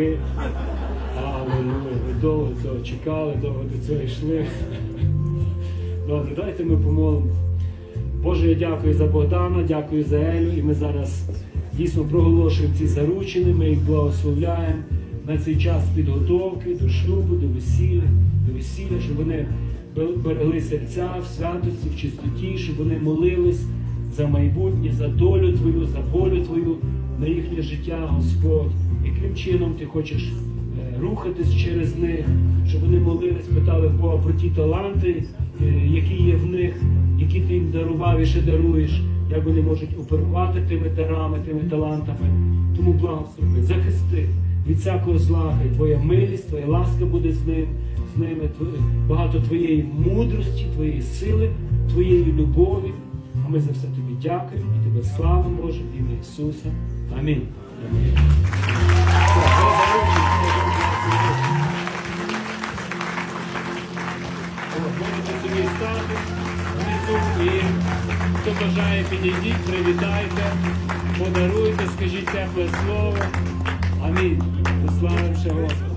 роки. Аллилуйя. Ви довго цього чекали, довго до цього йшли. Добре, давайте ми помолимо. Боже, я дякую за Богдана, дякую за Елю. І ми зараз дійсно проголошуємо ці заручини, ми їх благословляємо на цей час підготовки до шлюбу, до весілля, до весілля, щоб вони берегли серця в святості, в чистоті, щоб вони молились за майбутнє, за долю Твою, за волю Твою на їхнє життя, Господь. Яким чином ти хочеш е, рухатись через них, щоб вони молились, питали Бога про ті таланти, е, які є в них, які ти їм дарував і ще даруєш, як вони можуть оперувати тими дарами, тими талантами. Тому благослови, захисти від всякого зла, Твоя милість, Твоя ласка буде з ним, з ними, багато Твоєї мудрості, Твоєї сили, Твоєї любові. Ми за все тобі дякуємо і тебе славимо, Боже, в ім'я Ісуса. Амінь. Можете собі стати і хто бажає, підійдіть, привітайте, подаруйте, скажіть тепле слово. Амінь. Славимо ще Господа.